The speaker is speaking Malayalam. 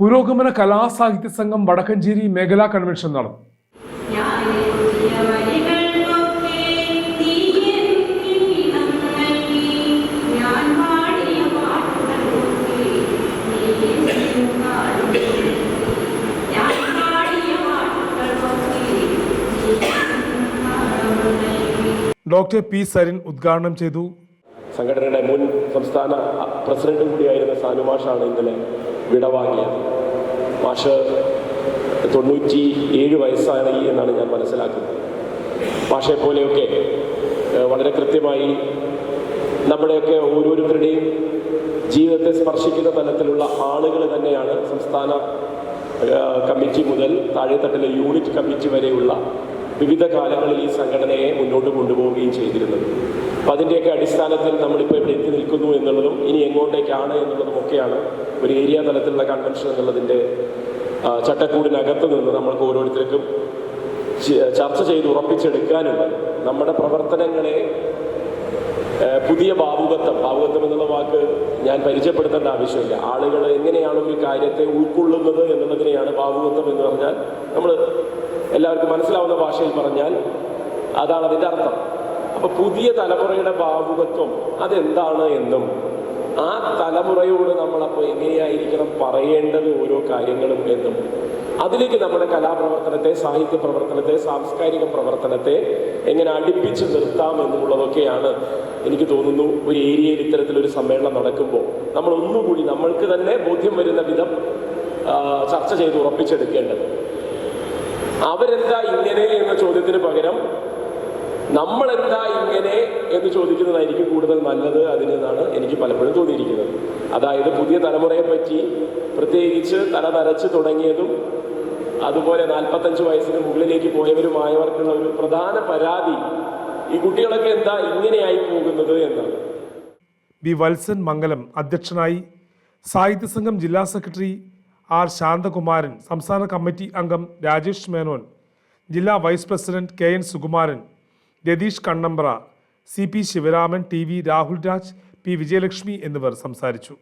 പുരോഗമന കലാസാഹിത്യ സംഘം വടക്കഞ്ചേരി മേഖലാ കൺവെൻഷൻ നടന്നു ഡോക്ടർ പി സരിൻ ഉദ്ഘാടനം ചെയ്തു. സംഘടനയുടെ മുൻ സംസ്ഥാന പ്രസിഡന്റ് കൂടിയായിരുന്ന സാനു മാഷാണ് ഇന്നലെ വിടവാങ്ങിയത്. മാഷ് തൊണ്ണൂറ്റി ഏഴ് വയസ്സായി എന്നാണ് ഞാൻ മനസ്സിലാക്കുന്നത്. മാഷെ പോലെയൊക്കെ വളരെ കൃത്യമായി നമ്മുടെയൊക്കെ ഓരോരുത്തരുടെയും ജീവിതത്തെ സ്പർശിക്കുന്ന തലത്തിലുള്ള ആളുകൾ തന്നെയാണ് സംസ്ഥാന കമ്മിറ്റി മുതൽ താഴെത്തട്ടിലെ യൂണിറ്റ് കമ്മിറ്റി വരെയുള്ള വിവിധ കാലങ്ങളിൽ ഈ സംഘടനയെ മുന്നോട്ട് കൊണ്ടുപോവുകയും ചെയ്തിരുന്നത്. അപ്പം അതിന്റെയൊക്കെ അടിസ്ഥാനത്തിൽ നമ്മളിപ്പോൾ ഇവിടെ എത്തി നിൽക്കുന്നു എന്നുള്ളതും ഇനി എങ്ങോട്ടേക്കാണ് എന്നുള്ളതും ഒക്കെയാണ് ഒരു ഏരിയ തലത്തിലുള്ള കൺവെൻഷൻ എന്നുള്ളതിന്റെ ചട്ടക്കൂടിനകത്ത് നിന്ന് നമ്മൾക്ക് ഓരോരുത്തർക്കും ചർച്ച ചെയ്ത് ഉറപ്പിച്ചെടുക്കാനുണ്ട്. നമ്മുടെ പ്രവർത്തനങ്ങളെ പുതിയ ഭാവുകത്വം ഭാവുകത്വം എന്നുള്ള വാക്ക് ഞാൻ പരിചയപ്പെടുത്തേണ്ട ആവശ്യമില്ല. ആളുകൾ എങ്ങനെയാണ് ഒരു കാര്യത്തെ ഉൾക്കൊള്ളുന്നത് എന്നുള്ളതിനെയാണ് ഭാവുകത്വം എന്ന് പറഞ്ഞാൽ നമ്മൾ എല്ലാവർക്കും മനസ്സിലാവുന്ന ഭാഷയിൽ പറഞ്ഞാൽ അതാണ് അതിന്റെ അർത്ഥം. അപ്പൊ പുതിയ തലമുറയുടെ ഭാവുകത്വം അതെന്താണ് എന്നും ആ തലമുറയോട് നമ്മൾ നമ്മളപ്പോൾ എങ്ങനെയായിരിക്കണം പറയേണ്ടത് ഓരോ കാര്യങ്ങളും എന്നും. അതിലേക്ക് നമ്മുടെ കലാപ്രവർത്തനത്തെ സാഹിത്യ പ്രവർത്തനത്തെ സാംസ്കാരിക പ്രവർത്തനത്തെ എങ്ങനെ അടുപ്പിച്ച് നിർത്താം എന്നുള്ളതൊക്കെയാണ് എനിക്ക് തോന്നുന്നു ഒരു ഏരിയയിൽ ഇത്തരത്തിലൊരു സമ്മേളനം നടക്കുമ്പോൾ. നമ്മൾ ഒന്നുകൂടി നമ്മൾക്ക് തന്നെ ബോധ്യം വരുന്ന വിധം ചർച്ച ചെയ്ത് ഉറപ്പിച്ചെടുക്കേണ്ടത്. അവരെന്താ ഇങ്ങനെ എന്ന ചോദ്യത്തിന് പകരം നമ്മളെന്താ ഇങ്ങനെ എന്ന് ചോദിക്കുന്നതായിരിക്കും കൂടുതൽ നല്ലത് അതിനെന്നാണ് എനിക്ക് പലപ്പോഴും തോന്നിയിരിക്കുന്നത്. അതായത് പുതിയ തലമുറയെ പറ്റി പ്രത്യേകിച്ച് തല നരച്ച് തുടങ്ങിയതും അതുപോലെ നാൽപ്പത്തഞ്ച് വയസ്സിന് മുകളിലേക്ക് പോയവരുമായവർക്കുള്ള ഒരു പ്രധാന പരാതി ഈ കുട്ടികളൊക്കെ എന്താ ഇങ്ങനെയായി പോകുന്നത് എന്നാണ്. വി വത്സൻ മംഗലം അധ്യക്ഷനായി സാഹിത്യ സംഘം ജില്ലാ സെക്രട്ടറി ആർ ശാന്തകുമാരൻ സംസ്ഥാന കമ്മിറ്റി അംഗം രാജേഷ് മേനോൻ ജില്ലാ vice president K N Sukumaran Ratheesh Kannambra C P Sivaraman T V Rahul Raj P Vijayalakshmi എന്നിവർ സംസാരിച്ചു.